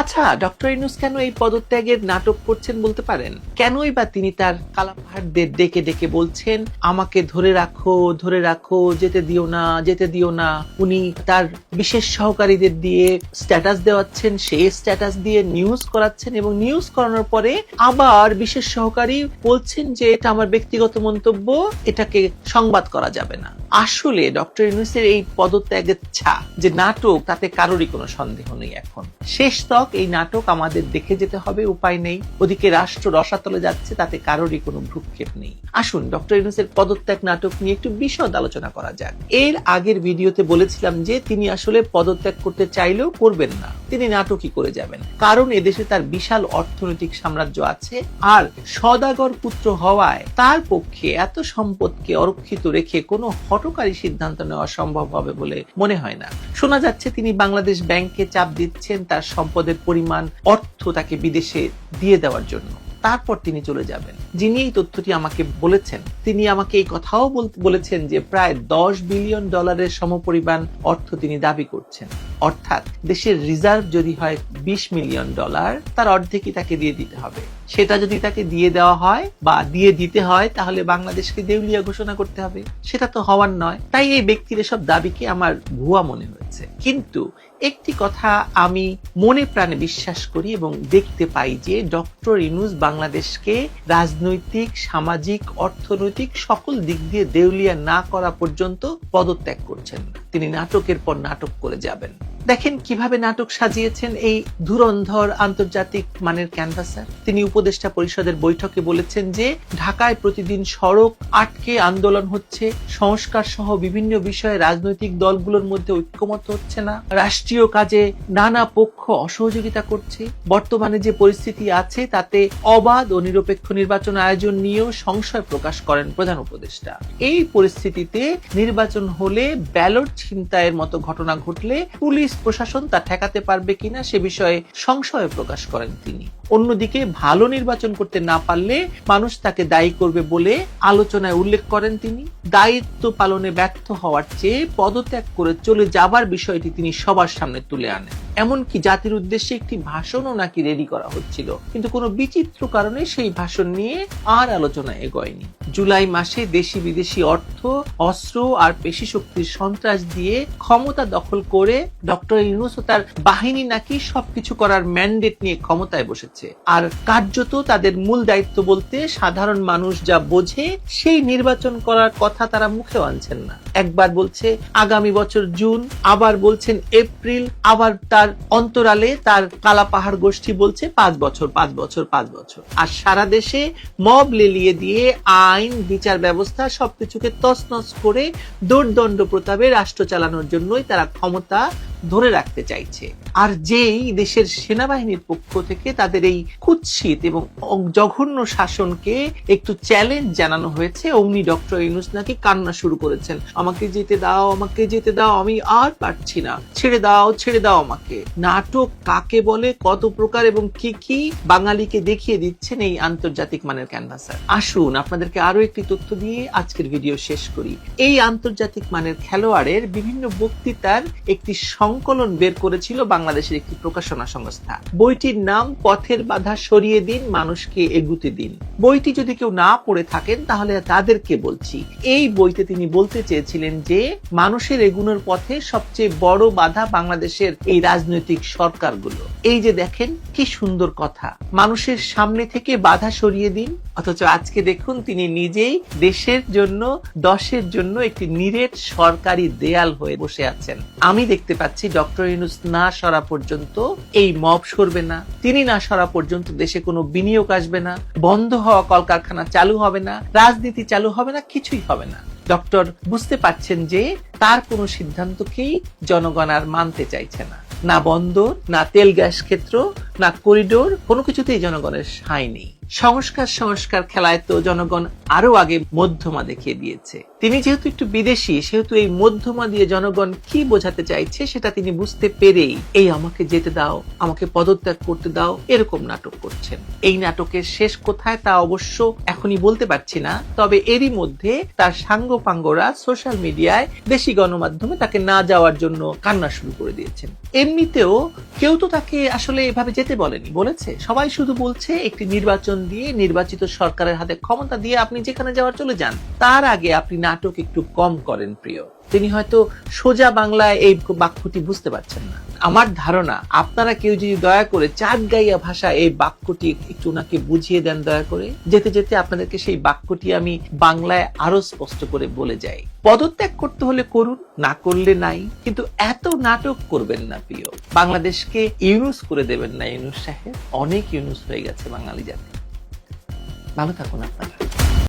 আচ্ছা ডক্টর ইনুস কেন এই পদত্যাগের নাটক করছেন বলতে পারেন? কেনই বা তিনি তার কালাপাহাড়দের ডেকে ডেকে বলছেন, আমাকে ধরে রাখো ধরে রাখো, যেতে দিও না, যেতে দিও না। উনি তার বিশেষ সহকারীদের দিয়ে স্ট্যাটাস দেওয়াচ্ছেন, সেই স্ট্যাটাস দিয়ে নিউজ করাচ্ছেন এবং নিউজ করানোর পরে আবার বিশেষ সহকারী বলছেন যে, এটা আমার ব্যক্তিগত মন্তব্য, এটাকে সংবাদ করা যাবে না। আসলে ডক্টর ইউনুসের এই পদত্যাগের ছা যে নাটক, তাতে কারোরই কোনো সন্দেহ নেই এখন। শেষ তক এই নাটক আমাদের দেখে যেতে হবে, উপায় নেই। ওদিকে রাষ্ট্র রসাতলে যাচ্ছে, তাতে কারোরই কোনো ভ্রুক্ষেপ নেই। আসুন, ডক্টর ইউনুসের পদত্যাগ নাটক নিয়ে একটু বিশদ আলোচনা করা যাক। এর আগের ভিডিওতে বলেছিলাম যে, তিনি আসলে পদত্যাগ করতে চাইলেও করবেন না। তিনি নাটকই করে যাবেন। কারণ এদেশে তার বিশাল অর্থনৈতিক সাম্রাজ্য আছে, আর সদাগর পুত্র হওয়ায় তার পক্ষে এত সম্পদকে অরক্ষিত রেখে কোনো হটকারী সিদ্ধান্ত নেওয়া সম্ভব হবে বলে মনে হয় না। শোনা যাচ্ছে তিনি বাংলাদেশ ব্যাংকে চাপ দিচ্ছেন তার সম্পদের পরিমাণ, অর্থ তাকে বিদেশে দিয়ে দেওয়ার জন্য। তারপর তিনি চলে যাবেন। যিনি এই তথ্যটি আমাকে বলেছেন, তিনি আমাকে এই কথাও বল- বলেছেন যে প্রায় দশ বিলিয়ন ডলারের সমপরিমাণ অর্থ তিনি দাবি করছেন। অর্থাৎ দেশের রিজার্ভ যদি হয় বিশ মিলিয়ন ডলার, তার অর্ধেকই তাকে দিয়ে দিতে হবে। সেটা যদি তাকে দিয়ে দেওয়া হয় বা দিয়ে দিতে হয়, তাহলে বাংলাদেশকে দেউলিয়া ঘোষণা করতে হবে। সেটা তো হওয়ার নয়। তাই এই ব্যক্তির এসব দাবিকে আমার ভুয়া মনে হয়েছে। কিন্তু একটি কথা আমি মনে প্রাণে বিশ্বাস করি এবং দেখতে পাই যে ডক্টর ইনুস বাংলাদেশকে রাজনৈতিক, সামাজিক, অর্থনৈতিক সকল দিক দিয়ে দেউলিয়া না করা পর্যন্ত পদত্যাগ করছেন। তিনি নাটকের পর নাটক করে যাবেন। দেখেন কীভাবে নাটক সাজিয়েছেন এই ধুরন্ধর আন্তর্জাতিক মানের ক্যানভাসার তিনি উপদেষ্টা পরিষদের বৈঠকে বলেছেন যে, ঢাকায় প্রতিদিন সড়ক আটকে আন্দোলন হচ্ছে সংস্কার সহ বিভিন্ন বিষয়ে রাজনৈতিক দলগুলোর মধ্যে ঐক্যমত হচ্ছে না, রাষ্ট্রীয় কাজে নানা পক্ষ অসহযোগিতা করছে। বর্তমানে যে পরিস্থিতি আছে, তাতে অবাধ ও নিরপেক্ষ নির্বাচন আয়োজন নিয়েও সংশয় প্রকাশ করেন প্রধান উপদেষ্টা। এই পরিস্থিতিতে নির্বাচন হলে ব্যালট ছিনতাইয়ের মতো ঘটনা ঘটলে পুলিশ প্রশাসন তা ঠেকাতে পারবে কিনা সে বিষয়ে সংশয় প্রকাশ করেন তিনি। অন্যদিকে, ভালো নির্বাচন করতে না পারলে মানুষ তাকে দায়ী করবে বলে আলোচনায় উল্লেখ করেন তিনি। দায়িত্ব পালনে ব্যর্থ হওয়ার চেয়ে পদত্যাগ করে চলে যাবার বিষয়টি তিনি সবার সামনে তুলে আনেন। এমনকি জাতির উদ্দেশ্যে একটি ভাষণও নাকি রেডি করা হচ্ছিল। কিন্তু কোনো বিচিত্র কারণে সেই ভাষণ নিয়ে আর আলোচনা এগোয়নি। জুলাই মাসে দেশি বিদেশি অর্থ, অস্ত্র আর পেশি শক্তির সন্ত্রাস দিয়ে ক্ষমতা দখল করে ডক্টর ইউনুস ও তার বাহিনী নাকি সবকিছু করার ম্যান্ডেট নিয়ে ক্ষমতায় বসেছে। আর কার্যত তাদের মূল দায়িত্ব বলতে সাধারণ মানুষ যা বোঝে, সেই নির্বাচন করার কথা তারা মুখেও আনছেন না। একবার বলছে, আগামী বছর জুন আবার বলছেন, এপ্রিল আবার তার অন্তরালে তার কালা পাহাড় গোষ্ঠী বলছে পাঁচ বছর পাঁচ বছর পাঁচ বছর। আর সারা দেশে মব লেলিয়ে দিয়ে আইন, বিচার ব্যবস্থা সবকিছুকে তছনছ করে দোর্দণ্ড প্রতাপে রাষ্ট্র চালানোর জন্যই তারা ক্ষমতা ধরে রাখতে চাইছে। আর যেই দেশের সেনাবাহিনীর পক্ষ থেকে তাদের এই কুৎসিত এবং জঘন্য শাসনকে একটু চ্যালেঞ্জ জানানো হয়েছে, অমনি ডক্টর ইউনুস নাকি কান্না শুরু করেছেন। আমাকে যেতে দাও, আমাকে যেতে দাও, আমি আর পারছি না। ছেড়ে দাও ছেড়ে দাও আমাকে। নাটক কাকে বলে, কত প্রকার এবং কি কি বাঙালিকে দেখিয়ে দিচ্ছেন এই আন্তর্জাতিক মানের ক্যানভাসার আসুন, আপনাদেরকে আরও একটি তথ্য দিয়ে আজকের ভিডিও শেষ করি। এই আন্তর্জাতিক মানের খেলোয়াড়ের বিভিন্ন বক্তৃতার একটি সংকলন বের করেছিল বাংলাদেশের একটি প্রকাশনা সংস্থা। বইটির নাম পথের বাধা সরিয়ে দিন, মানুষকে এগুতে দিন। বইটি যদি কেউ না পড়ে থাকেন, তাহলে তাদেরকে বলছি। এই বইতে তিনি বলতে চেয়েছিলেন যে, মানুষের এগুনোর পথে সবচেয়ে বড় বাধা বাংলাদেশের এই রাজনৈতিক সরকারগুলো। এই যে দেখেন, কি সুন্দর কথা। মানুষের সামনে থেকে বাধা সরিয়ে দিন, অথচ আজকে দেখুন তিনি নিজেই দেশের জন্য, দশের জন্য একটি নিরেট সরকারি দেয়াল হয়ে বসে আছেন। আমি দেখতে পাচ্ছি ডক্টর ইউনুস না সরা পর্যন্ত এই মব সরবে না, তিনি না সরা পর্যন্ত দেশে কোনো বিনিয়োগ আসবে না, বন্ধ হওয়া কলকারখানা চালু হবে না, রাজনীতি চালু হবে না, কিছুই হবে না। ডক্টর, বুঝতে পারছেন যে তার কোনো সিদ্ধান্তকেই জনগণ আর মানতে চাইছে না। না বন্দর, না তেল গ্যাস ক্ষেত্র না, করিডোর কোনো কিছুতেই জনগণের সাই নেই। সংস্কার সংস্কার খেলায় তো জনগণ আরও আগে মধ্যমা দেখিয়ে দিয়েছে। তিনি যেহেতু একটু বিদেশি, সেহেতু এই মধ্যমা দিয়ে জনগণ কি বোঝাতে চাইছে সেটা তিনি বুঝতে পেরেই এই আমাকে যেতে দাও, আমাকে পদত্যাগ করতে দাও, এরকম নাটক করছেন। এই নাটকের শেষ কোথায় তা অবশ্য এখনই বলতে পারছি না, তবে এরই মধ্যে তার সাঙ্গ পাঙ্গরা সোশ্যাল মিডিয়ায় দেশি গণমাধ্যমে তাকে না যাওয়ার জন্য কান্না শুরু করে দিয়েছেন। এমনিতেও কেউ তো তাকে আসলে এভাবে যেতে বলেনি, বলেছে, সবাই শুধু বলছে একটি নির্বাচন দিয়ে নির্বাচিত সরকারের হাতে ক্ষমতা দিয়ে আপনি যেখানে যাওয়ার চলে যান। তার আগে আপনি নাটক একটু কম করেন, প্রিয়। তিনি হয়তো সোজা বাংলায় এই বাক্যটি বুঝতে পারছেন না। আমার ধারণা, আপনারা কেউ যদি দয়া করে চাঁদ গাইয়া ভাষা এই বাক্যটি একটু ওনাকে বুঝিয়ে দেন দয়া করে। যেতে যেতে আপনাদেরকে সেই বাক্যটি আমি বাংলায় আরও স্পষ্ট করে বলে যাই। পদত্যাগ করতে হলে করুন, না করলে নাই। কিন্তু এত নাটক করবেন না, প্রিয়। বাংলাদেশকে ইউনুস করে দেবেন না ইউনুস সাহেব। অনেক ইউনুস হয়ে গেছে বাঙালি জাতি। ভালো থাকুন আপনারা।